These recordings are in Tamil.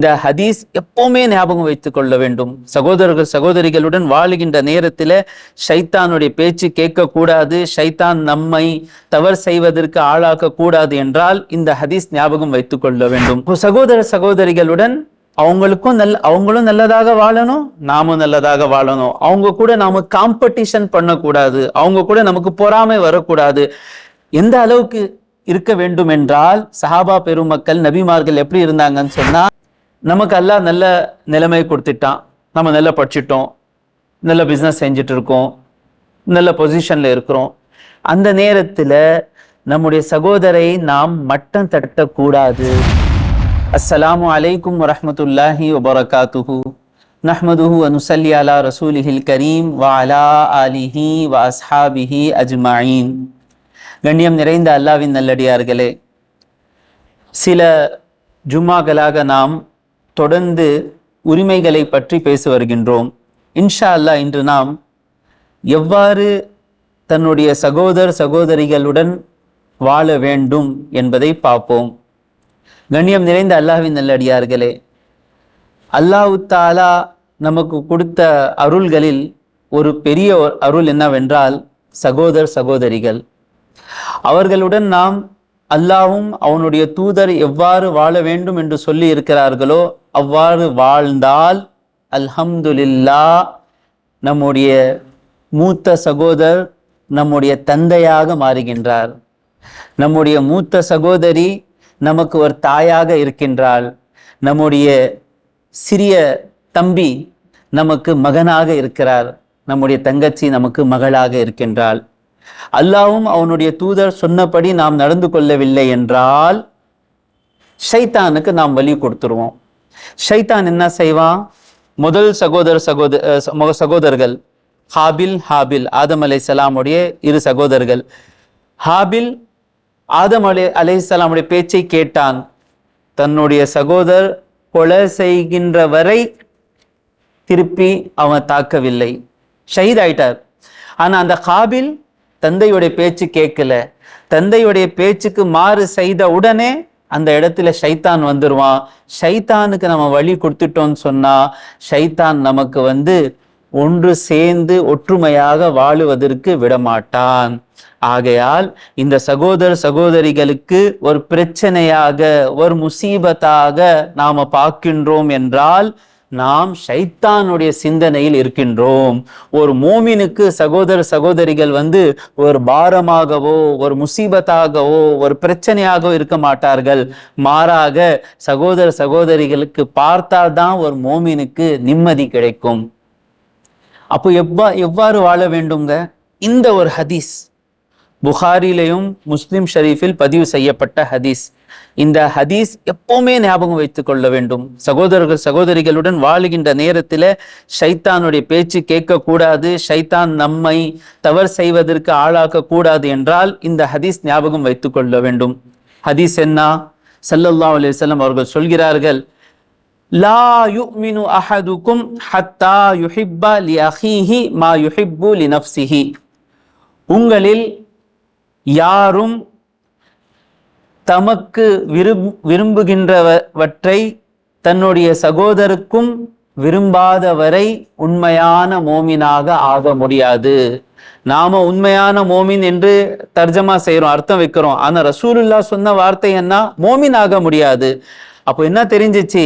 இந்த ஹதீஸ் எப்பவுமே ஞாபகம் வைத்துக் கொள்ள வேண்டும். சகோதரர்கள் சகோதரிகளுடன் வாழுகின்ற நேரத்தில் ஷைத்தானுடைய பேச்சு கேட்கக்கூடாது. ஷைத்தான் நம்மை தவறு செய்வதற்கு ஆளாக்க கூடாது என்றால் இந்த ஹதீஸ் ஞாபகம் வைத்துக் கொள்ள வேண்டும். சகோதர சகோதரிகளுடன் அவங்களுக்கும் நல்ல அவங்களும் நல்லதாக வாழணும் நாமும் நல்லதாக வாழணும். அவங்க கூட நாம காம்படிஷன் பண்ணக்கூடாது. அவங்க கூட நமக்கு பொறாமை வரக்கூடாது. எந்த அளவுக்கு இருக்க வேண்டும் என்றால் சஹாபா பெருமக்கள் நபிமார்கள் எப்படி இருந்தாங்கன்னு சொன்னா நமக்கு அல்லாஹ் நல்ல நிலைமை கொடுத்துட்டான். நம்ம நல்லா படிச்சிட்டோம். நல்ல பிஸ்னஸ் செஞ்சுட்டு இருக்கோம் நல்ல பொசிஷனில் இருக்கிறோம். அந்த நேரத்தில் நம்முடைய சகோதரை நாம் மட்டம் தட்டக்கூடாது. அஸ்ஸலாமு அலைக்கும் வரமத்துல்லாஹி வபரகாத்துஹு. நஹ்மதுஹு அனுசல்லி அலா ரசூலிஹில் கரீம் வாலா அலா ஆலிஹி வ அஸ்ஹாபிஹி அஜ்மாயின். கண்ணியம் நிறைந்த அல்லாவின் நல்லடியார்களே சில ஜும்மாக்களாக நாம் தொடர்ந்து உரிமைகளை பற்றி பேசி வருகின்றோம். இன்ஷா அல்லாஹ் இன்று நாம் எவ்வாறு தன்னுடைய சகோதர சகோதரிகளுடன் வாழ வேண்டும் என்பதை பார்ப்போம். கண்ணியம் நிறைந்த அல்லாஹின் நல்லடியார்களே அல்லாஹு தாலா நமக்கு கொடுத்த அருள்களில் ஒரு பெரிய அருள் என்னவென்றால் சகோதர சகோதரிகள். அவர்களுடன் நாம் அல்லாவும் அவனுடைய தூதர் எவ்வாறு வாழ வேண்டும் என்று சொல்லி இருக்கிறார்களோ அவ்வாறு வாழ்ந்தால் அல்ஹம்துலில்லா நம்முடைய மூத்த சகோதர் நம்முடைய தந்தையாக மாறுகின்றார். நம்முடைய மூத்த சகோதரி நமக்கு ஒரு தாயாக இருக்கின்றாள். நம்முடைய சிறிய தம்பி நமக்கு மகனாக இருக்கிறார். நம்முடைய தங்கச்சி நமக்கு மகளாக இருக்கின்றாள். அல்லாவும் அவனுடைய தூதர் சொன்னபடி நாம் நடந்து கொள்ளவில்லை என்றால் ஷைத்தானுக்கு நாம் வழி கொடுத்துருவோம். ஷைத்தான் என்ன செய்வான் முதல் சகோதர சகோதர சகோதரர்கள் ஹாபில் ஹாபில் ஆதம் அலை சலாமுடைய இரு சகோதரர்கள். ஹாபில் ஆதம் அலை அலைசலாமுடைய பேச்சை கேட்டான். தன்னுடைய சகோதர் கொலை செய்கின்ற வரை திருப்பி அவன் தாக்கவில்லை. ஷஹீத் ஆயிட்டார். ஆனா அந்த ஹாபில் தந்தையுடைய பேச்சு கேட்கல. தந்தையுடைய பேச்சுக்கு மாறு செய்த உடனே அந்த இடத்துல ஷைத்தான் வந்துடுவான் ஷைத்தானுக்கு நம்ம வழி கொடுத்துட்டோம்னு சொன்னா ஷைத்தான் நமக்கு வந்து ஒன்று சேர்ந்து ஒற்றுமையாக வாழுவதற்கு விடமாட்டான். ஆகையால் இந்த சகோதர சகோதரிகளுக்கு ஒரு பிரச்சனையாக ஒரு முசீபத்தாக நாம பார்க்கின்றோம் என்றால் நாம் ஷைத்தானுடைய சிந்தனையில் இருக்கின்றோம். ஒரு மோமினுக்கு சகோதர சகோதரிகள் வந்து ஒரு பாரமாகவோ ஒரு முசீபத்தாகவோ ஒரு பிரச்சனையாகவோ இருக்க மாட்டார்கள். மாறாக சகோதர சகோதரிகளுக்கு பார்த்தால்தான் ஒரு மோமினுக்கு நிம்மதி கிடைக்கும். அப்போ எவ்வா எவ்வாறு வாழ வேண்டுங்க? இந்த ஒரு ஹதீஸ் புகாரிலையும் முஸ்லிம் ஷரீஃபில் பதிவு செய்யப்பட்ட ஹதீஸ். இந்த ஹதீஸ் எப்பவுமே ஞாபகம் வைத்துக் கொள்ள வேண்டும். சகோதரர்கள் சகோதரிகளுடன் வாழுகின்ற நேரத்தில் ஷைத்தானுடைய பேச்சு கேட்க கூடாது ஷைத்தான் நம்மை தவறு செய்வதற்கு ஆளாக்க கூடாது என்றால் இந்த ஹதீஸ் ஞாபகம் வைத்துக் கொள்ள வேண்டும். ஹதீஸ் என்ன? சல்லல்லா அலைஹி அவர்கள் சொல்கிறார்கள் லா யுமினு அஹதுக்கும் ஹத்தா யுஹிப்பா லி அஹீஹி மா யுஹிப்பு லி நஃப்சிஹி உங்களில் யாரும் தமக்கு விரும் விரும்புகின்றவற்றை தன்னுடைய சகோதருக்கும் விரும்பாதவரை உண்மையான மோமினாக ஆக முடியாது. நாம உண்மையான மோமின் என்று தர்ஜமா செய்கிறோம் அர்த்தம் வைக்கிறோம். ஆனா ரசூலுல்லா சொன்ன வார்த்தை என்ன? மோமின் ஆக முடியாது. அப்போ என்ன தெரிஞ்சிச்சு?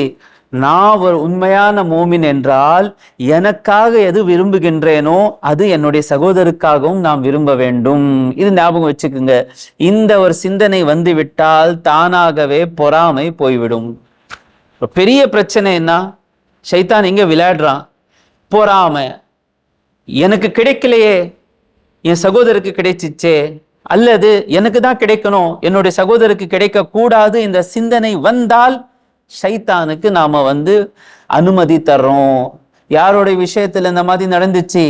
நான் ஒரு உண்மையான மோமின் என்றால் எனக்காக எது விரும்புகின்றேனோ அது என்னுடைய சகோதரருக்காகவும் நாம் விரும்ப வேண்டும். இது ஞாபகம் வச்சுக்குங்க. இந்த ஒரு சிந்தனை வந்துவிட்டால் தானாகவே பொறாமை போய்விடும். பெரிய பிரச்சனை என்ன? சைத்தான் எங்க விளையாடுறான்? பொறாமை. எனக்கு கிடைக்கலையே. என் சகோதரருக்கு கிடைச்சிச்சே. அல்லது எனக்கு தான் கிடைக்கணும். என்னுடைய சகோதரருக்கு கிடைக்க கூடாது இந்த சிந்தனை வந்தால் ஷைத்தானுக்கு நாம வந்து அனுமதி தர்றோம். யாருடைய விஷயத்துல இந்த மாதிரி நடந்துச்சு?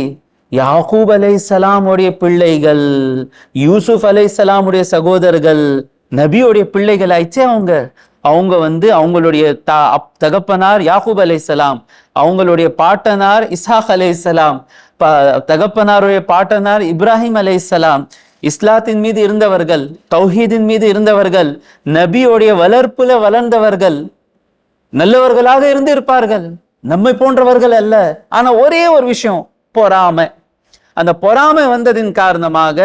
யாகூப் அலை சலாமுடைய பிள்ளைகள் யூசுப் அலை சலாமுடைய சகோதரர்கள் நபியோடைய பிள்ளைகள் ஆயிடுச்சு அவங்க. அவங்க வந்து அவங்களுடைய த அப் தகப்பனார் யாகூப் அலை சலாம் அவங்களுடைய பாட்டனார் இஸ்ஸாஹலை சலாம் ப தகப்பனாருடைய பாட்டனார் இப்ராஹிம் அலை சலாம் இஸ்லாத்தின் மீது இருந்தவர்கள் தௌஹீதின் மீது இருந்தவர்கள் நபியோடைய வளர்ப்புல வளர்ந்தவர்கள் நல்லவர்களாக இருந்து இருப்பார்கள். நம்மை போன்றவர்கள் அல்ல. ஆனா ஒரே ஒரு விஷயம் பொறாமை. அந்த பொறாமை வந்ததின் காரணமாக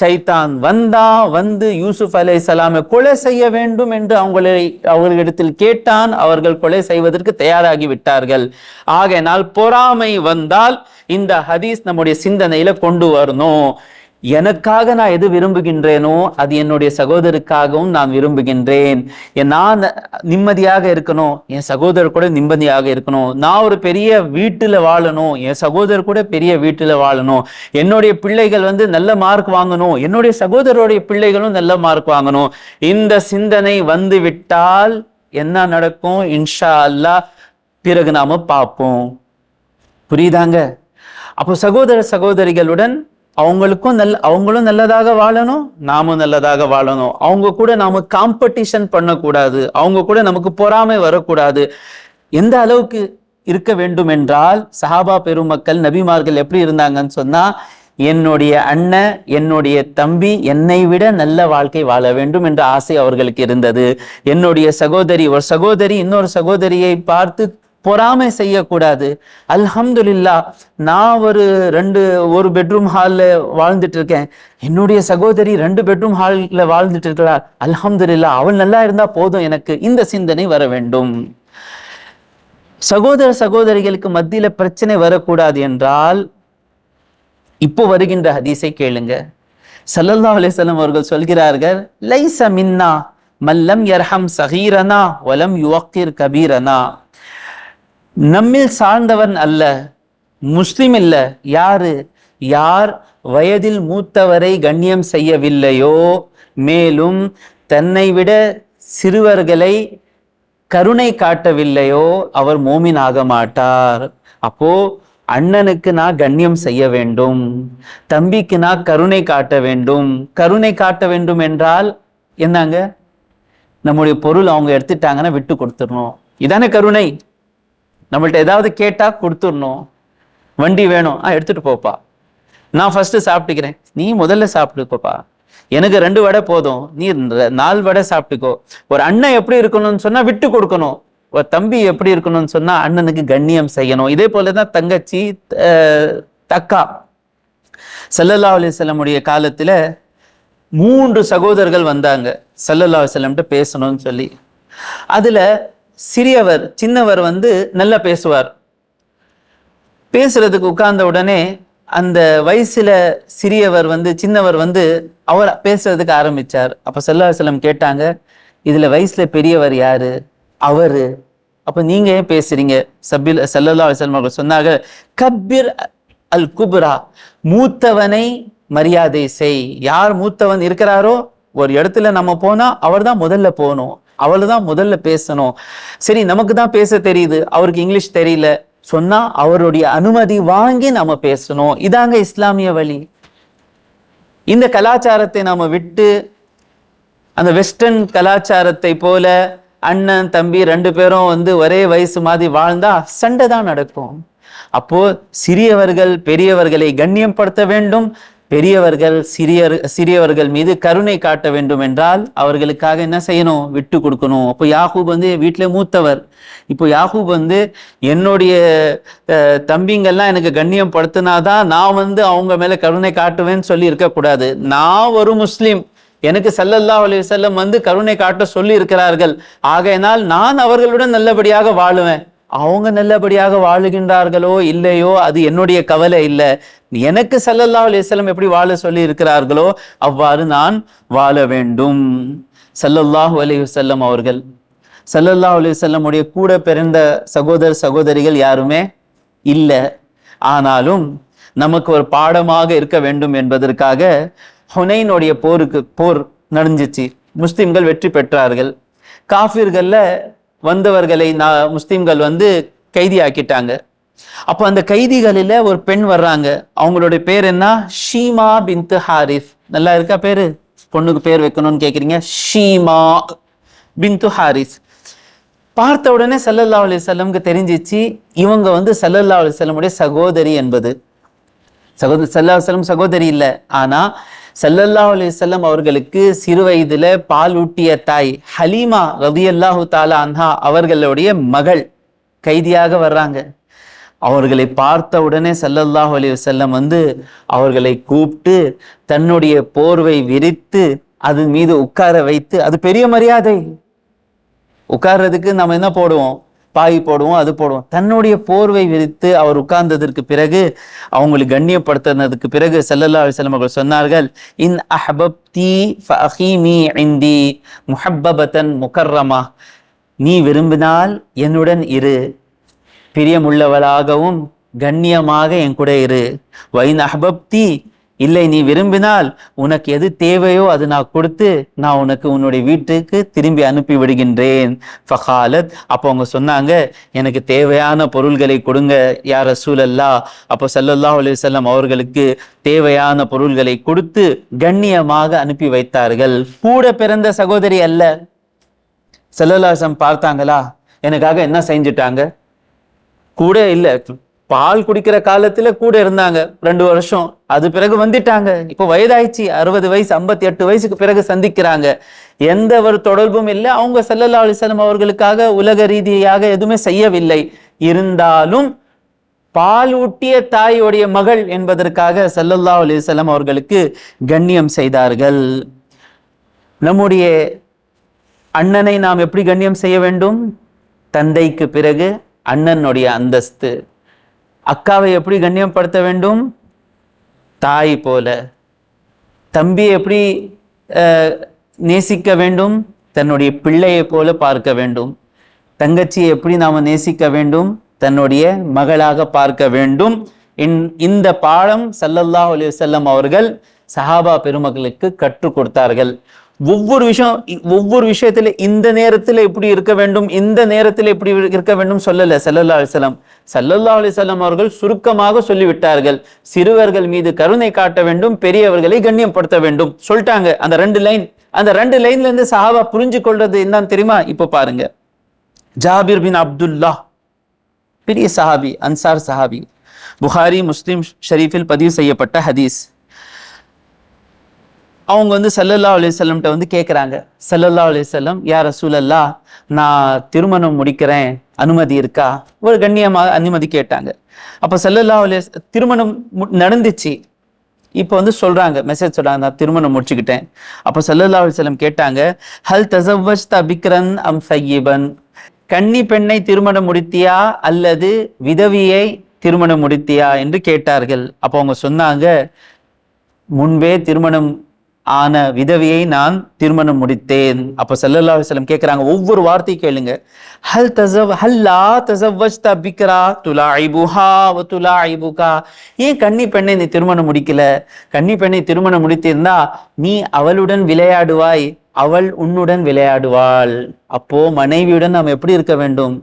சைத்தான் வந்தா வந்து யூசுப் அலை சலாமை கொலை செய்ய வேண்டும் என்று அவங்களை அவர்களிடத்தில் கேட்டான். அவர்கள் கொலை செய்வதற்கு தயாராகி விட்டார்கள். ஆகையினால் பொறாமை வந்தால் இந்த ஹதீஸ் நம்முடைய சிந்தனையில கொண்டு வரணும். எனக்காக நான் எது விரும்புகின்றேனோ அது என்னுடைய சகோதரருக்காகவும் நான் விரும்புகின்றேன். நான் நிம்மதியாக இருக்கணும் என் சகோதரர் கூட நிம்மதியாக இருக்கணும். நான் ஒரு பெரிய வீட்டில் வாழணும் என் சகோதரர் கூட பெரிய வீட்டில் வாழணும். என்னுடைய பிள்ளைகள் வந்து நல்ல மார்க் வாங்கணும் என்னுடைய சகோதரருடைய பிள்ளைகளும் நல்ல மார்க் வாங்கணும். இந்த சிந்தனை வந்து விட்டால் என்ன நடக்கும்? இன்ஷா அல்லாஹ் பிறகு நாம பார்ப்போம். புரியுதாங்க? அப்போ சகோதர சகோதரிகளுடன் அவங்களுக்கும் நல்ல அவங்களும் நல்லதாக வாழணும் நாமும் நல்லதாக வாழணும். அவங்க கூட நாம காம்படிஷன் பண்ணக்கூடாது. அவங்க கூட நமக்கு பொறாமை வரக்கூடாது. எந்த அளவுக்கு இருக்க வேண்டும் என்றால் சஹாபா பெருமக்கள் நபிமார்கள் எப்படி இருந்தாங்கன்னு சொன்னா என்னுடைய அண்ணன் என்னுடைய தம்பி என்னை விட நல்ல வாழ்க்கை வாழ வேண்டும் என்ற ஆசை அவர்களுக்கு இருந்தது. என்னுடைய சகோதரி ஒரு சகோதரி இன்னொரு சகோதரியை பார்த்து பொறாமை செய்யக்கூடாது. அல்ஹம்துலில்லா நான் ஒரு ரெண்டு ஒரு பெட்ரூம் ஹாலில் வாழ்ந்துட்டு இருக்கேன் என்னுடைய சகோதரி ரெண்டு பெட்ரூம் ஹாலில் வாழ்ந்துட்டு இருக்கிறார் அல்ஹம்துல்லா அவள் நல்லா இருந்தால் போதும் எனக்கு இந்த சிந்தனை வர வேண்டும். சகோதர சகோதரிகளுக்கு மத்தியில் பிரச்சனை வரக்கூடாது என்றால் இப்போ வருகின்ற ஹதீஸை கேளுங்க. சல்லல்லா அலிசல்லம் அவர்கள் சொல்கிறார்கள் லைச மின்னா மல்லம் யர்ஹம் சகீரனா வலம் யுவக்கிர் கபீரனா. நம்மில் சார்ந்தவன் அல்ல முஸ்லிம் இல்ல யாரு? யார் வயதில் மூத்தவரை கண்ணியம் செய்யவில்லையோ? மேலும் தன்னை விட சிறுவர்களை கருணை காட்டவில்லையோ? அவர் மோமின் ஆக மாட்டார். அப்போ அண்ணனுக்கு நான் கண்ணியம் செய்ய வேண்டும். தம்பிக்கு நான் கருணை காட்ட வேண்டும். கருணை காட்ட வேண்டும் என்றால் என்னங்க? நம்முடைய பொருள் அவங்க எடுத்துட்டாங்கன்னா விட்டு கொடுத்துடணும். இதானே கருணை. நம்மள்ட்ட ஏதாவது கேட்டா கொடுத்துடணும். வண்டி வேணும். ஆ எடுத்துட்டு போப்பா. நான் ஃபர்ஸ்ட் சாப்பிட்டுக்கிறேன். நீ முதல்ல சாப்பிட்டுக்கோப்பா எனக்கு ரெண்டு வடை போதும். நீ நாலு வடை சாப்பிட்டுக்கோ. ஒரு அண்ணன் எப்படி இருக்கணும்னு சொன்னா விட்டு கொடுக்கணும். ஒரு தம்பி எப்படி இருக்கணும்னு சொன்னா அண்ணனுக்கு கண்ணியம் செய்யணும். இதே போலதான் தங்கச்சி தக்கா. ஸல்லல்லாஹு அலைஹி காலத்தில் காலத்துல மூன்று சகோதரர்கள் வந்தாங்க. செல்லல்லா அலைஹி பேசணும்னு சொல்லி. அதுல சிறியவர் சின்னவர் வந்து நல்லா பேசுவார். பேசுறதுக்கு உட்கார்ந்த உடனே அந்த வயசுல சிறியவர் வந்து சின்னவர் வந்து அவர் பேசுறதுக்கு ஆரம்பிச்சார். அப்ப ஸல்லல்லாஹு செல்லம் கேட்டாங்க இதுல வயசுல பெரியவர் யாரு? அவரு. அப்ப நீங்க ஏன் பேசுறீங்க? சபில் ஸல்லல்லாஹு அலைஹி அவர்கள் சொன்னாங்க கபீர் அல் குப்ரா மூத்தவனை மரியாதை செய். யார் மூத்தவன் இருக்கிறாரோ ஒரு இடத்துல நம்ம போனா அவர் தான் முதல்ல போகணும். அவள் தான் முதல்ல பேசணும். சரி நமக்கு தான் பேச தெரியுது. அவருக்கு இங்கிலீஷ் தெரியல. சொன்னா அவருடைய அனுமதி வாங்கி நாம பேசணும். இதாங்க இஸ்லாமிய வழி. இந்த கலாச்சாரத்தை நாம விட்டு அந்த வெஸ்டர்ன் கலாச்சாரத்தை போல அண்ணன் தம்பி ரெண்டு பேரும் வந்து ஒரே வயசு மாதிரி வாழ்ந்தா சண்டை தான் நடக்கும். அப்போ சிறியவர்கள் பெரியவர்களை கண்ணியப்படுத்த வேண்டும். பெரியவர்கள் சிறியர் சிறியவர்கள் மீது கருணை காட்ட வேண்டும் என்றால் அவர்களுக்காக என்ன செய்யணும்? விட்டு கொடுக்கணும். அப்போ யாகூப் வந்து வீட்டில் மூத்தவர். இப்போ யாகூப் வந்து என்னுடைய தம்பிங்கள்லாம் தம்பிங்கெல்லாம் எனக்கு கண்ணியம் படுத்தினாதான் நான் வந்து அவங்க மேலே கருணை காட்டுவேன்னு சொல்லி இருக்கக்கூடாது. நான் ஒரு முஸ்லீம். எனக்கு செல்லல்லா அலி செல்லம் வந்து கருணை காட்ட சொல்லி இருக்கிறார்கள். ஆகையினால் நான் அவர்களுடன் நல்லபடியாக வாழுவேன். அவங்க நல்லபடியாக வாழுகின்றார்களோ இல்லையோ அது என்னுடைய கவலை இல்லை. எனக்கு சல்லல்லா அலிஸ்லம் எப்படி வாழ சொல்லி இருக்கிறார்களோ அவ்வாறு நான் வாழ வேண்டும். சல்லல்லாஹு அலைஹி அவர்கள் ஸல்லல்லாஹு அலைஹி உடைய கூட பிறந்த சகோதர சகோதரிகள் யாருமே இல்லை. ஆனாலும் நமக்கு ஒரு பாடமாக இருக்க வேண்டும் என்பதற்காக ஹுனைனுடைய போருக்கு போர் நடந்துச்சு முஸ்லிம்கள் வெற்றி பெற்றார்கள். காஃபிர்கள்ல வந்தவர்களை நான் முஸ்லீம்கள் வந்து கைதி ஆக்கிட்டாங்க அப்போ அந்த கைதிகளில் ஒரு பெண் வர்றாங்க. அவங்களுடைய பேர் என்ன? ஷீமா பின்த் ஹாரிஸ். நல்லா இருக்கா பேரு? பொண்ணுக்கு பேர் வைக்கணும்னு கேட்குறீங்க ஷீமா பின்து ஹாரிஸ். பார்த்த உடனே சல்லல்லா அலி செல்லமுக்கு தெரிஞ்சிச்சு இவங்க வந்து சல்லல்லா அலி செல்லமுடைய சகோதரி என்பது. சகோதரி சல்லா செல்லம் சகோதரி இல்லை. ஆனால் சல்லல்லா அலைஹி செல்லம் அவர்களுக்கு சிறு வயதில் பால் ஊட்டிய தாய் ஹலீமா ரதியல்லாஹு தாலா அன்ஹா அவர்களுடைய மகள் கைதியாக வர்றாங்க. அவர்களை பார்த்த உடனே சல்லல்லாஹு அலி செல்லம் வந்து அவர்களை கூப்பிட்டு தன்னுடைய போர்வை விரித்து அது மீது உட்கார வைத்து அது பெரிய மரியாதை. உட்கார்றதுக்கு நம்ம என்ன போடுவோம்? பாய் போடுவோம் அது போடுவோம். தன்னுடைய போர்வை விரித்து அவர் உட்கார்ந்ததற்கு பிறகு அவங்களை கண்ணியப்படுத்தினதுக்கு பிறகு செல்லல்லா அலிஸ்லாம் அவர்கள் சொன்னார்கள் இன் அஹபப்தி ஃபஹீமி இந்தி முஹப்பபத்தன் முகர்ரமா. நீ விரும்பினால் என்னுடன் இரு. பிரியமுள்ளவளாகவும் கண்ணியமாக என் கூட இரு. வைன் அஹபப்தி இல்லை நீ விரும்பினால் உனக்கு எது தேவையோ அது நான் கொடுத்து நான் உனக்கு உன்னுடைய வீட்டுக்கு திரும்பி அனுப்பி விடுகின்றேன். ஃபஹாலத் அப்போ அவங்க சொன்னாங்க எனக்கு தேவையான பொருள்களை கொடுங்க யார் ரசூலல்லா. அப்போ சல்லல்லா அலி செல்லம் அவர்களுக்கு தேவையான பொருள்களை கொடுத்து கண்ணியமாக அனுப்பி வைத்தார்கள். கூட பிறந்த சகோதரி அல்ல. செல்லல்லாசம் பார்த்தாங்களா? எனக்காக என்ன செஞ்சுட்டாங்க? கூட இல்லை. பால் குடிக்கிற காலத்துல கூட இருந்தாங்க. ரெண்டு வருஷம். அது பிறகு வந்துட்டாங்க. இப்போ வயதாயிடுச்சு. அறுபது வயசு ஐம்பத்தி எட்டு வயசுக்கு பிறகு சந்திக்கிறாங்க. எந்த ஒரு தொடர்பும் இல்லை. அவங்க செல்லல்லா அலிசல்லம் அவர்களுக்காக உலக ரீதியாக எதுவுமே செய்யவில்லை. இருந்தாலும் பால் ஊட்டிய தாயுடைய மகள் என்பதற்காக சல்லல்லா அலிசலம் அவர்களுக்கு கண்ணியம் செய்தார்கள். நம்முடைய அண்ணனை நாம் எப்படி கண்ணியம் செய்ய வேண்டும்? தந்தைக்கு பிறகு அண்ணனுடைய அந்தஸ்து. அக்காவை எப்படி கண்ணியப்படுத்த வேண்டும்? தாய் போல. தம்பி எப்படி நேசிக்க வேண்டும்? தன்னுடைய பிள்ளையை போல பார்க்க வேண்டும். தங்கச்சியை எப்படி நாம் நேசிக்க வேண்டும்? தன்னுடைய மகளாக பார்க்க வேண்டும். இன்- இந்த பாடம் சல்லல்லாஹ் அலி வல்லம் அவர்கள் சஹாபா பெருமக்களுக்கு கற்றுக் கொடுத்தார்கள். ஒவ்வொரு விஷயம் ஒவ்வொரு விஷயத்துல இந்த நேரத்துல இப்படி இருக்க வேண்டும் இந்த நேரத்துல இப்படி இருக்க வேண்டும் சொல்லல. சல்லல்லா அலிசல்லாம் சல்லல்லா அலிசல்லாம் அவர்கள் சுருக்கமாக சொல்லிவிட்டார்கள். சிறுவர்கள் மீது கருணை காட்ட வேண்டும் பெரியவர்களை கண்ணியப்படுத்த வேண்டும். சொல்லிட்டாங்க. அந்த ரெண்டு லைன் அந்த ரெண்டு லைன்ல இருந்து சஹாபா புரிஞ்சு கொள்றது என்னன்னு தெரியுமா? இப்போ பாருங்க. ஜாபிர் பின் அப்துல்லா பெரிய சஹாபி அன்சார் சஹாபி. புகாரி முஸ்லிம் ஷரீஃபில் பதிவு செய்யப்பட்ட ஹதீஸ். அவங்க வந்து சல்லல்லா அலிசல்லம்கிட்ட வந்து கேட்குறாங்க சல்லல்லா அலிசல்லம் யார் ரசூலல்லா நான் திருமணம் முடிக்கிறேன். அனுமதி இருக்கா? ஒரு கண்ணியமாக அனுமதி கேட்டாங்க. அப்போ சல்லல்லா அலி திருமணம் மு- நடந்துச்சு. இப்போ வந்து சொல்றாங்க மெசேஜ் சொல்கிறாங்க நான் திருமணம் முடிச்சுக்கிட்டேன். அப்போ சல்லல்லா அலிசல்லம் கேட்டாங்க ஹல் தசவஜ்த பிக்ரன் அம் சையீபன் கன்னி பெண்ணை திருமணம் முடித்தியா? அல்லது விதவியை திருமணம் முடித்தியா? என்று கேட்டார்கள். அப்போ அவங்க சொன்னாங்க முன்பே திருமணம் ஆன விதவியை நான் திருமணம் முடித்தேன். அப்ப சல்லல்லாஹு செல்லம் கேட்குறாங்க ஒவ்வொரு வார்த்தையும் கேளுங்க. ஹல் தசவ் ஹல்லா தஸவ்வஜ்த பிக்ரா துலா ஐபுஹா வ துலாஇபுகா. ஏன் கன்னி பெண்ணை நீ திருமணம் முடிக்கல? கன்னி பெண்ணை திருமணம் முடித்திருந்தா நீ அவளுடன் விளையாடுவாய் அவள் உன்னுடன் விளையாடுவாள். அப்போ மனைவியுடன் நாம் எப்படி இருக்க வேண்டும்?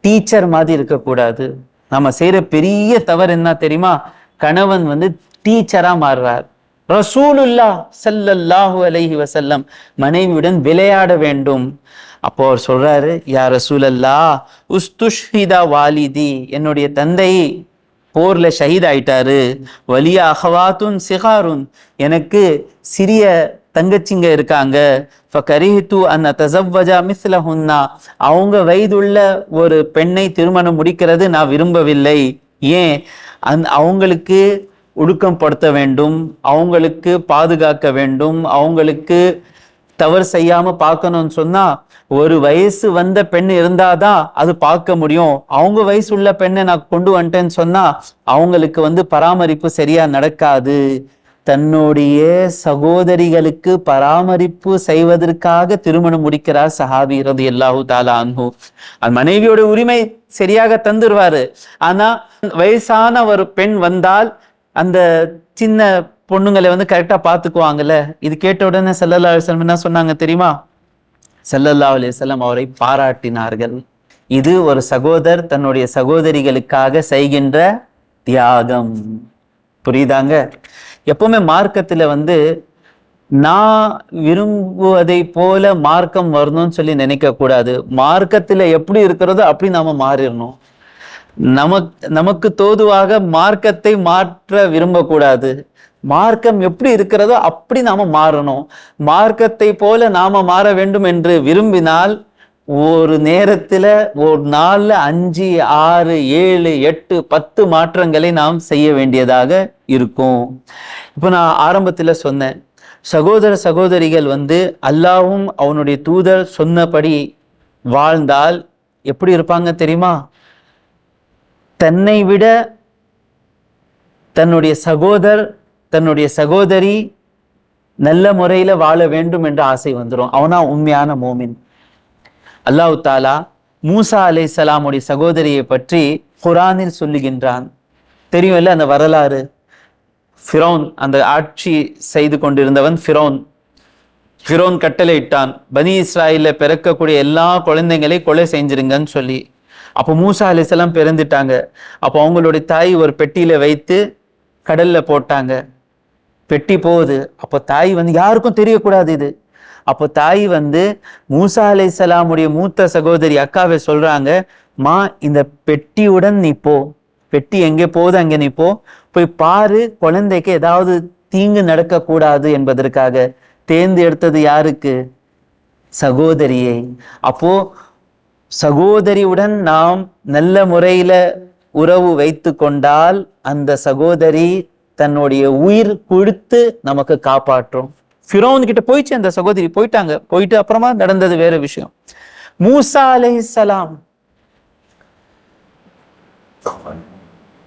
டீச்சர் மாதிரி இருக்கக்கூடாது. நம்ம செய்யற பெரிய தவறு என்ன தெரியுமா? கணவன் வந்து டீச்சரா மாறுறார். ரசூலுல்லா சல்லல்லாஹு அலைஹி வசல்லம் மனைவியுடன் விளையாட வேண்டும். அப்போ அவர் சொல்றாரு யா ரசூலல்லா உஸ்துஷ்ஹிதா வாலிதி என்னுடைய தந்தை போர்ல ஷஹீத் ஆயிட்டாரு. வலியா அஹவாத்துன் சிகாருன் எனக்கு சிறிய தங்கச்சிங்க இருக்காங்க. இப்போ கரிஹித்து அந்த தசவ்வஜா மிஸ்ல மிஸ்லஹுன்னா அவங்க வயதுள்ள ஒரு பெண்ணை திருமணம் முடிக்கிறது நான் விரும்பவில்லை. ஏன்? அந் அவங்களுக்கு ஒழுக்கப்படுத்த வேண்டும் அவங்களுக்கு பாதுகாக்க வேண்டும் அவங்களுக்கு தவறு செய்யாம பார்க்கணும்னு சொன்னா ஒரு வயசு வந்த பெண் இருந்தாதான் அது பார்க்க முடியும். அவங்க வயசு உள்ள பெண்ணை நான் கொண்டு வந்துட்டேன்னு சொன்னா அவங்களுக்கு வந்து பராமரிப்பு சரியா நடக்காது. தன்னுடைய சகோதரிகளுக்கு பராமரிப்பு செய்வதற்காக திருமணம் முடிக்கிறார் சஹாபி ரதி தாலா அன்பு அந்த மனைவியோட உரிமை சரியாக தந்துருவாரு. ஆனா வயசான ஒரு பெண் வந்தால் அந்த சின்ன பொண்ணுங்களை வந்து கரெக்டா பாத்துக்குவாங்கல்ல இது கேட்ட உடனே செல்லல்லா அலிஸ்லாம் என்ன சொன்னாங்க தெரியுமா? சல்லல்லா அலிஸ்லாம் அவரை பாராட்டினார்கள். இது ஒரு சகோதர் தன்னுடைய சகோதரிகளுக்காக செய்கின்ற தியாகம். புரியுதாங்க? எப்பவுமே மார்க்கத்துல வந்து நான் விரும்புவதை போல மார்க்கம் வரணும்னு சொல்லி நினைக்க கூடாது மார்க்கத்துல எப்படி இருக்கிறதோ அப்படி நாம மாறிடணும். நமக் நமக்கு தோதுவாக மார்க்கத்தை மாற்ற விரும்பக்கூடாது. மார்க்கம் எப்படி இருக்கிறதோ அப்படி நாம மாறணும். மார்க்கத்தை போல நாம மாற வேண்டும் என்று விரும்பினால் ஒரு நேரத்துல ஒரு நாள்ல அஞ்சு ஆறு ஏழு எட்டு பத்து மாற்றங்களை நாம் செய்ய வேண்டியதாக இருக்கும். இப்போ நான் ஆரம்பத்துல சொன்னேன். சகோதர சகோதரிகள் வந்து அல்லாவும் அவனுடைய தூதர் சொன்னபடி வாழ்ந்தால் எப்படி இருப்பாங்க தெரியுமா? தன்னை விட தன்னுடைய சகோதர் தன்னுடைய சகோதரி நல்ல முறையில் வாழ வேண்டும் என்ற ஆசை வந்துடும் அவனா உண்மையான மோமின். அல்லாஹு தாலா மூசா அலை சலாமுடைய சகோதரியை பற்றி குரானில் சொல்லுகின்றான். தெரியும்ல அந்த வரலாறு? ஃபிரோன் அந்த ஆட்சி செய்து கொண்டிருந்தவன் ஃபிரோன். ஃபிரோன் கட்டளை இட்டான் பனி இஸ்ராயில பிறக்கக்கூடிய எல்லா குழந்தைங்களையும் கொலை செஞ்சிருங்கன்னு சொல்லி. அப்போ மூசா அலிசலாம் பிறந்துட்டாங்க. அப்போ அவங்களுடைய தாய் ஒரு பெட்டியில் வைத்து கடலில் போட்டாங்க. பெட்டி போகுது. அப்போ தாய் வந்து யாருக்கும் தெரியக்கூடாது இது. அப்போ தாய் வந்து மூசா அலிசலாமுடைய மூத்த சகோதரி அக்காவை சொல்கிறாங்க மா இந்த பெட்டியுடன் நீ போ. பெட்டி எங்கே போகுது அங்கே நீ போ. போய் பாரு குழந்தைக்கு ஏதாவது தீங்கு நடக்கக்கூடாது என்பதற்காக தேர்ந்தெடுத்தது யாருக்கு? சகோதரியை. அப்போ சகோதரியுடன் நாம் நல்ல முறையில உறவு வைத்து கொண்டால் அந்த சகோதரி தன்னுடைய உயிர் கொடுத்து நமக்கு காப்பாற்றும். ஃபிரோன் கிட்ட போயிடுச்சு அந்த சகோதரி. போயிட்டாங்க. போயிட்டு அப்புறமா நடந்தது வேற விஷயம். மூசா அலைஹிஸ்ஸலாம்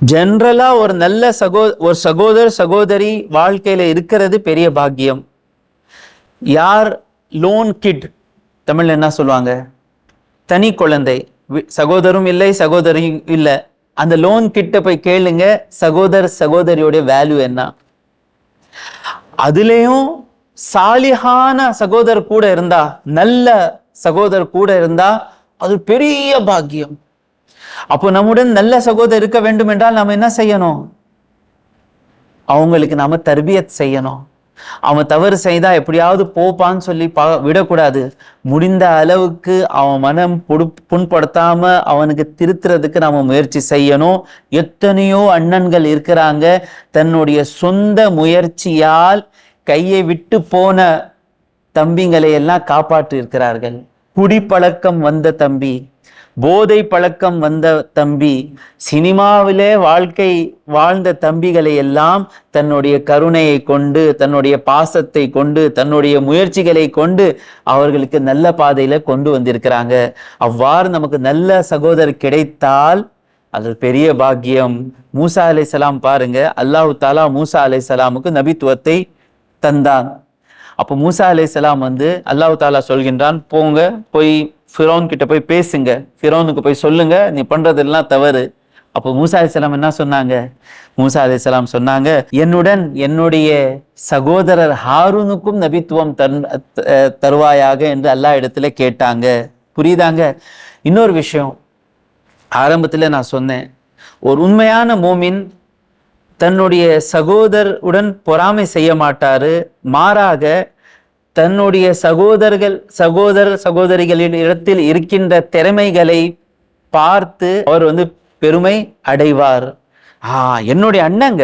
ஜென்ரலா ஒரு நல்ல சகோ ஒரு சகோதர சகோதரி வாழ்க்கையில இருக்கிறது பெரிய பாக்கியம். யார்? லோன் கிட். தமிழ்ல என்ன சொல்லுவாங்க? தனி குழந்தை. வி- சகோதரும் இல்லை சகோதரியும் இல்லை. அந்த லோன் கிட்ட போய் கேளுங்க சகோதர சகோதரியோட வேல்யூ என்ன? அதுலேயும் சாலிஹான சகோதரர் கூட இருந்தா நல்ல சகோதரர் கூட இருந்தா அது பெரிய பாக்கியம். அப்போ நம்முடன் நல்ல சகோதரர் இருக்க வேண்டும் என்றால் நாம் என்ன செய்யணும்? அவங்களுக்கு நாம தர்பியத் செய்யணும். அவன் தவறு செய்தால் எப்படியாவது போப்பான்னு சொல்லி பா விடக்கூடாது. முடிந்த அளவுக்கு அவன் மனம் புடு புண்படுத்தாமல் அவனுக்கு திருத்துறதுக்கு நாம் முயற்சி செய்யணும். எத்தனையோ அண்ணன்கள் இருக்கிறாங்க. தன்னுடைய சொந்த முயற்சியால் கையை விட்டு போன தம்பிங்களை எல்லாம் காப்பாற்றி இருக்கிறார்கள் குடிப்பழக்கம் வந்த தம்பி. போதை பழக்கம் வந்த தம்பி சினிமாவிலே வாழ்க்கை வாழ்ந்த தம்பிகளை எல்லாம் தன்னுடைய கருணையை கொண்டு தன்னுடைய பாசத்தை கொண்டு தன்னுடைய முயற்சிகளை கொண்டு அவர்களுக்கு நல்ல பாதையில கொண்டு வந்திருக்கிறாங்க. அவ்வாறு நமக்கு நல்ல சகோதரர் கிடைத்தால் அது பெரிய பாக்கியம். மூசா அலைஹிஸ்ஸலாம் பாருங்க அல்லாஹு தாலா மூசா அலைஹிஸ்ஸலாமுக்கு நபித்துவத்தை தந்தான். அப்போ மூசா அலைஹிஸ்ஸலாம் வந்து அல்லாஹ் தாலா சொல்கின்றான் போங்க போய் ஃபிரோன் கிட்ட போய் பேசுங்க. ஃபிரோனுக்கு போய் சொல்லுங்க. நீ பண்ணுறதெல்லாம் தவறு. அப்போ மூசா அலிசலாம் என்ன சொன்னாங்க? மூசா அலிசலாம் சொன்னாங்க என்னுடன் என்னுடைய சகோதரர் ஹாரூனுக்கும் நபித்துவம் தன் தருவாயாக என்று எல்லா இடத்துல கேட்டாங்க. புரியுதாங்க? இன்னொரு விஷயம் ஆரம்பத்தில் நான் சொன்னேன். ஒரு உண்மையான மோமின் தன்னுடைய சகோதரருடன் பொறாமை செய்ய மாட்டாரு. மாறாக தன்னுடைய சகோதரர்கள் சகோதர சகோதரிகளின் இடத்தில் இருக்கின்ற திறமைகளை பார்த்து அவர் வந்து பெருமை அடைவார். ஆ என்னுடைய அண்ணங்க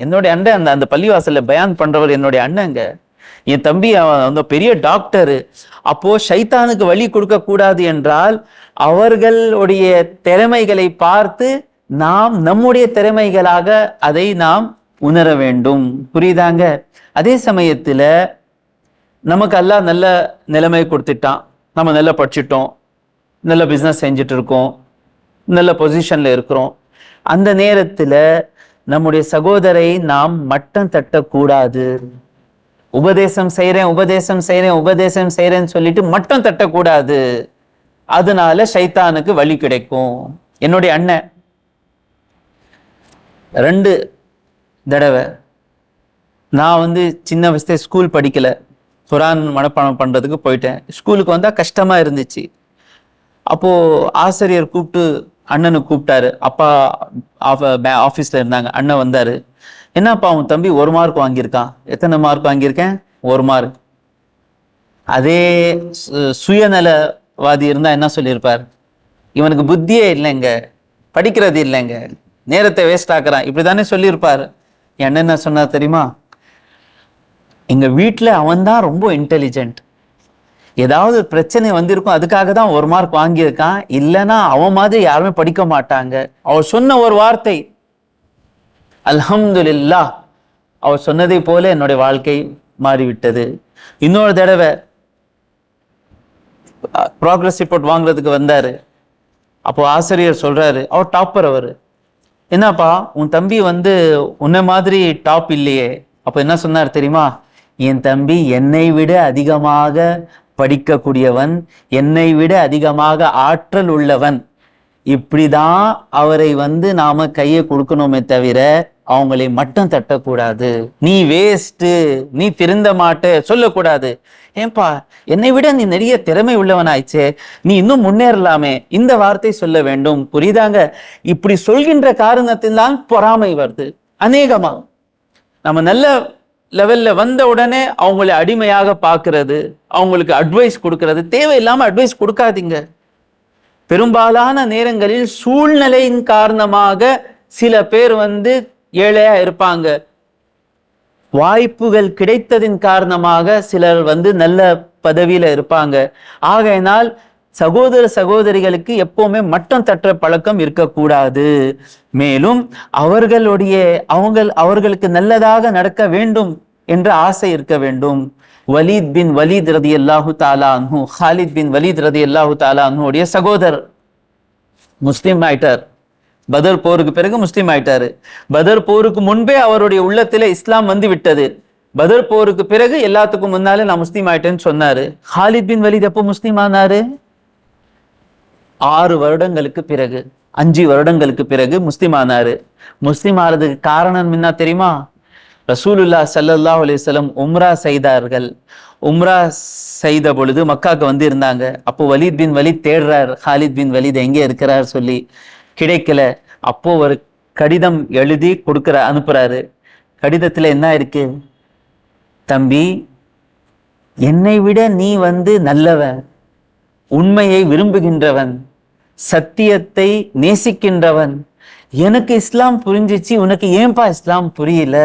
என்னுடைய அண்ணன் அந்த அந்த பள்ளிவாசலில் பயான் பண்றவர் என்னுடைய அண்ணங்க. என் தம்பி அவன் வந்து பெரிய டாக்டர் அப்போ ஷைத்தானுக்கு வழி கொடுக்க கூடாது என்றால் அவர்களுடைய திறமைகளை பார்த்து நாம் நம்முடைய திறமைகளாக அதை நாம் உணர வேண்டும். புரியுதாங்க? அதே சமயத்தில் நமக்கு எல்லாம் நல்ல நிலைமை கொடுத்துட்டான். நம்ம நல்லா படிச்சிட்டோம். நல்ல பிஸ்னஸ் செஞ்சுட்டு இருக்கோம் நல்ல பொசிஷனில் இருக்கிறோம். அந்த நேரத்தில் நம்முடைய சகோதரை நாம் மட்டம் தட்டக்கூடாது. உபதேசம் செய்கிறேன் உபதேசம் செய்கிறேன் உபதேசம் செய்கிறேன்னு சொல்லிட்டு மட்டம் தட்டக்கூடாது. அதனால சைத்தானுக்கு வழி கிடைக்கும். என்னுடைய அண்ணன் ரெண்டு தடவை நான் வந்து சின்ன வயசுல ஸ்கூல் படிக்கலை. குரான் மனப்பாடம் பண்ணுறதுக்கு போயிட்டேன். ஸ்கூலுக்கு வந்தால் கஷ்டமாக இருந்துச்சு. அப்போது ஆசிரியர் கூப்பிட்டு அண்ணனை கூப்பிட்டாரு. அப்பா ஆஃபீஸில் இருந்தாங்க. அண்ணன் வந்தார். என்னப்பா உன் தம்பி ஒரு மார்க் வாங்கியிருக்கான். எத்தனை மார்க் வாங்கியிருக்கேன்? ஒரு மார்க். அதே சு- சுயநலவாதி இருந்தால் என்ன சொல்லியிருப்பார்? இவனுக்கு புத்தியே இல்லைங்க. படிக்கிறது இல்லைங்க. நேரத்தை வேஸ்ட் ஆக்குறான். இப்படி தானே சொல்லியிருப்பார் என்னென்ன சொன்னார் தெரியுமா? எங்கள் வீட்டில் அவன்தான் ரொம்ப இன்டெலிஜென்ட் ஏதாவது ஒரு பிரச்சனை வந்திருக்கும் அதுக்காக தான் ஒரு மார்க் வாங்கியிருக்கான். இல்லைன்னா அவன் மாதிரி யாருமே படிக்க மாட்டாங்க. அவர் சொன்ன ஒரு வார்த்தை அல்ஹம்துலில்லாஹ். அவர் சொன்னதை போல என்னுடைய வாழ்க்கை மாறிவிட்டது. இன்னொரு தடவை ப்ராக்ரஸ் ரிப்போர்ட் வாங்குறதுக்கு வந்தார். அப்போ ஆசிரியர் சொல்கிறாரு அவர் டாப்பர் அவர். என்னப்பா உன் தம்பி வந்து உன்னை மாதிரி டாப் இல்லையே. அப்போ என்ன சொன்னார் தெரியுமா? என் தம்பி என்னை விட அதிகமாக படிக்கக்கூடியவன் என்னை விட அதிகமாக ஆற்றல் உள்ளவன். இப்படிதான் அவரை வந்து நாம கையை கொடுக்கணுமே தவிர அவங்களை மட்டும் தட்டக்கூடாது. நீ வேஸ்ட்டு நீ திருந்த மாட்ட சொல்லக்கூடாது. ஏன்பா என்னை விட நீ நிறைய திறமை உள்ளவனாயிச்சே. நீ இன்னும் முன்னேறலாமே. இந்த வார்த்தை சொல்ல வேண்டும். புரியுதாங்க? இப்படி சொல்கின்ற காரணத்தில்தான் பொறாமை வருது. அநேகமா. நம்ம நல்ல லெவல்ல வந்த உடனே அவங்களை அடிமையாக பார்க்கறது அவங்களுக்கு அட்வைஸ் கொடுக்கறது. தேவையில்லாம அட்வைஸ் கொடுக்காதீங்க. பெரும்பாலான நேரங்களில் சூழ்நிலையின் காரணமாக சில பேர் வந்து ஏழையா இருப்பாங்க. வாய்ப்புகள் கிடைத்ததின் காரணமாக சிலர் வந்து நல்ல பதவியில இருப்பாங்க. ஆகையினால் சகோதர சகோதரிகளுக்கு எப்பவுமே மட்டம் தட்டுற பழக்கம் இருக்கக்கூடாது. மேலும் அவர்களுடைய அவங்க அவர்களுக்கு நல்லதாக நடக்க வேண்டும் என்ற ஆசை இருக்க வேண்டும். வலீத் பின் வலீத் ரதி அல்லாஹு தாலா ஹாலித் பின் வலீத் ரதி அல்லாஹு தாலா சகோதரர் முஸ்லீம் ஆயிட்டார். பதர் போருக்கு பிறகு முஸ்லீம் ஆயிட்டாரு. பதர் போருக்கு முன்பே அவருடைய உள்ளத்திலே இஸ்லாம் வந்து விட்டது. பதர் போருக்கு பிறகு எல்லாத்துக்கும் முன்னாலே நான் முஸ்லீம் ஆயிட்டேன்னு சொன்னாரு. ஹாலித் பின் வலீத் எப்போ முஸ்லீம் ஆனாரு? ஆறு வருடங்களுக்கு பிறகு அஞ்சு வருடங்களுக்கு பிறகு முஸ்லீம் ஆனாரு முஸ்லீம் ஆறதுக்கு காரணம் என்ன தெரியுமா? ரசூலுல்லா ஸல்லல்லாஹு அலிசல்லம் உம்ரா செய்தார்கள். உம்ரா செய்த பொழுது மக்காக்கு வந்து இருந்தாங்க அப்போ வலித் பின் வலித் தேடுறார். ஹாலித் பின் வலித் எங்கே இருக்கிறார் சொல்லி கிடைக்கல. அப்போ ஒரு கடிதம் எழுதி கொடுக்குற அனுப்புறாரு. கடிதத்தில் என்ன இருக்கு? தம்பி என்னை விட நீ வந்து நல்லவன். உண்மையை விரும்புகின்றவன். சத்தியத்தை நேசிக்கின்றவன். எனக்கு இஸ்லாம் புரிஞ்சிச்சு உனக்கு ஏன்பா இஸ்லாம் புரியல?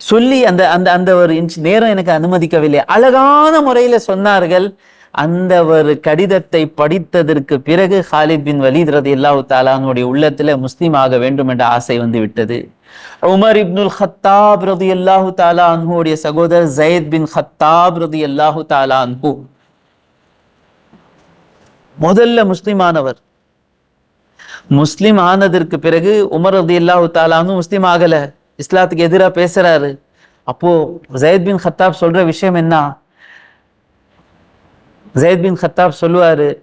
சொல்லி அந்த அந்த அந்த ஒரு இன்ச் நேரம் எனக்கு அனுமதிக்கவில்லை. அழகான முறையில சொன்னார்கள். அந்த ஒரு கடிதத்தை படித்ததற்கு பிறகு ஹாலித் பின் வலீத் ரதி அல்லாஹு தாலானுடைய உள்ளத்துல முஸ்லீம் ஆக வேண்டும் என்ற ஆசை வந்து விட்டது. உமர் இப்னுல் ஹத்தாப் ரதி அல்லாஹு தாலா அன்ஹுடைய சகோதரர் ஜயத் பின் ஹத்தாப் ரதி அல்லாஹு தாலா அன்ஹு முதல்ல முஸ்லிமானவர். முஸ்லிம் ஆனதற்கு பிறகு உமர் ரதி அல்லாஹு தாலானும் முஸ்லீம் ஆகல. இஸ்லாத்துக்கு எதிராக பேசுறாரு. அப்போ ஜயத் பின் ஹத்தாப் சொல்ற விஷயம் என்ன? ஜயத் பின் ஹத்தாப் சொல்லுவாரு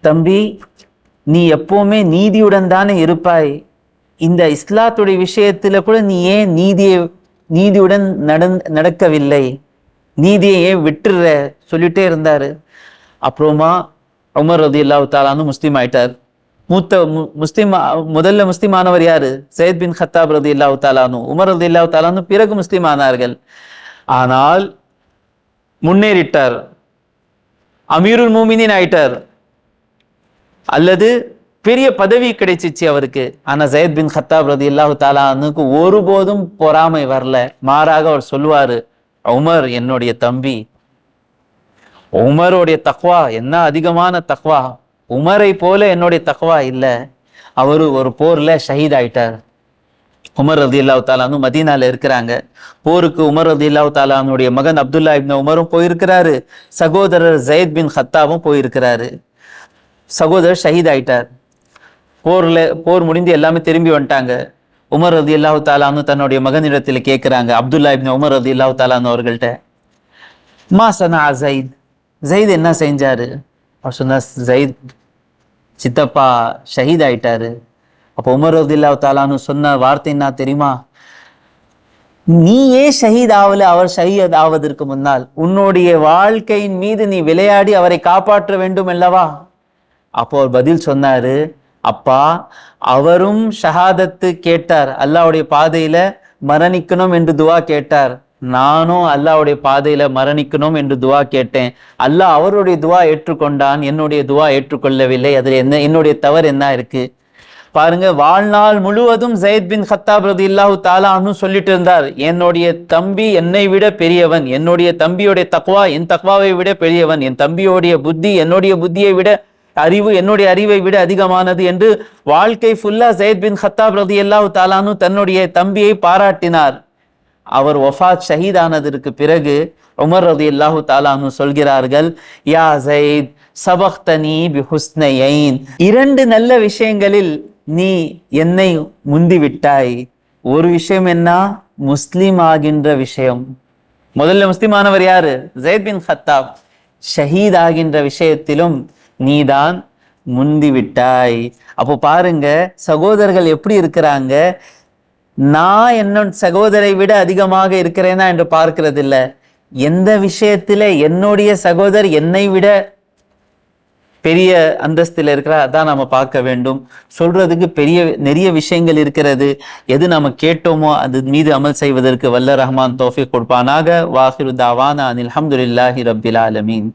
தம்பி நீ எப்பவுமே நீதியுடன் தானே இருப்பாய். இந்த இஸ்லாத்துடைய விஷயத்துல கூட நீ ஏன் நீதியை நீதியுடன் நடந் நடக்கவில்லை? நீதியை ஏன் விட்டுற? சொல்லிட்டே இருந்தாரு. அப்புறமா உமர் ரதி அல்லாஹு முஸ்லீம் ஆயிட்டார். மூத்த முஸ்லீம் முதல்ல முஸ்லீமானவர் ஆனவர் யாரு? சையத் பின் ஹத்தாப் ரதி இல்லாவுத்தாலானு உமர் ரதி இல்லாவுத்தாலானு பிறகு முஸ்லீம் ஆனார்கள். ஆனால் முன்னேறிட்டார். அமீருல் மூமினின் ஆயிட்டார். அல்லது பெரிய பதவி கிடைச்சிச்சு அவருக்கு. ஆனா ஜயத் பின் ஹத்தாப் ரதி இல்லாஹு தாலானுக்கு ஒருபோதும் பொறாமை வரல. மாறாக அவர் சொல்லுவாரு உமர் என்னுடைய தம்பி உமருடைய தக்வா என்ன அதிகமான தக்வா? உமரை போல என்னுடைய தக்வா இல்லை. அவர் ஒரு போரில் ஷஹீத் ஆயிட்டார். உமர் ரதி இல்லாவு தாலானும் மதீனால இருக்கிறாங்க. போருக்கு உமர் ரதி அல்லாஹு தாலானுடைய மகன் அப்துல்லா இப்ன உமரும் போயிருக்கிறாரு. சகோதரர் ஜயத் பின் ஹத்தாவும் போயிருக்கிறாரு. சகோதரர் ஷஹீத் ஆயிட்டார். போர்ல போர் முடிந்து எல்லாமே திரும்பி வந்துட்டாங்க. உமர் ரதி அல்லாஹு தாலானு தன்னுடைய மகனிடத்தில் கேட்குறாங்க அப்துல்லா இப்னு உமர் ரதி அல்லாஹு தாலானு அவர்கள்ட்ட. மா சனா ஜயித் ஜெயித் என்ன செஞ்சாரு? அவர் சொன்னார் ஜெயித் சித்தப்பா ஷஹீத் ஆயிட்டாரு. அப்போ உமர் ரதில்லா தாலான்னு சொன்ன வார்த்தை என்ன தெரியுமா? நீ ஏன் ஷஹீத் ஆவல அவர் ஷஹீத் ஆவதற்கு முன்னால் உன்னுடைய வாழ்க்கையின் மீது நீ விளையாடி அவரை காப்பாற்ற வேண்டும் அல்லவா? அப்போ அவர் பதில் சொன்னாரு அப்பா அவரும் ஷஹாதத்து கேட்டார். அல்லாவுடைய பாதையில மரணிக்கணும் என்று துவா கேட்டார். நானும் அல்லாவுடைய பாதையில மரணிக்கணும் என்று துவா கேட்டேன். அல்லாஹ் அவருடைய துவா ஏற்றுக்கொண்டான் என்னுடைய துவா ஏற்றுக்கொள்ளவில்லை. அதுல என்ன என்னுடைய தவறு என்ன இருக்கு? பாருங்க வாழ்நாள் முழுவதும் ஜெயத் பின் ஹத்தாப் ரதி இல்லாஹு தாலான்னு சொல்லிட்டு இருந்தார் என்னுடைய தம்பி என்னை விட பெரியவன் என்னுடைய தம்பியோடைய தக்வா என் தக்வாவை விட பெரியவன் என் தம்பியோடைய புத்தி என்னுடைய புத்தியை விட அறிவு என்னுடைய அறிவை விட அதிகமானது என்று வாழ்க்கை ஃபுல்லா ஜெயத் பின் ஹத்தாப் ரதி அல்லாஹு தாலானு தன்னுடைய தம்பியை பாராட்டினார். அவர் ஒஃபாத் ஷஹீதானதற்கு பிறகு உமர் ரதி அல்லாஹு தாலானு சொல்கிறார்கள் யா ஜெயித் சபக்தனி பி ஹுஸ்னையைன் இரண்டு நல்ல விஷயங்களில் நீ என்னை முந்தி விட்டாய் ஒரு விஷயம் என்ன? முஸ்லீம் ஆகின்ற விஷயம். முதல்ல முஸ்லிமானவர் யாரு? ஜெயத் பின் ஹத்தாப் ஷஹீத் ஆகின்ற விஷயத்திலும் நீதான் முந்தி விட்டாய் அப்போ பாருங்க சகோதரர்கள் எப்படி இருக்கிறாங்க? நான் என்னோட சகோதரை விட அதிகமாக இருக்கிறேனா என்று பார்க்கிறதில்ல. எந்த விஷயத்துல என்னுடைய சகோதரர் என்னை விட பெரிய அந்தஸ்தில் இருக்கிறா அதான் நாம பார்க்க வேண்டும். சொல்றதுக்கு பெரிய நிறைய விஷயங்கள் இருக்கிறது. எது நாம கேட்டோமோ அது மீது அமல் செய்வதற்கு வல்ல ரஹ்மான் தோஃபி கொடுப்பானாக. வாஹிரு தாவானா அனில் அஹமதுல்லாஹி ரபில் ஆலமீன்.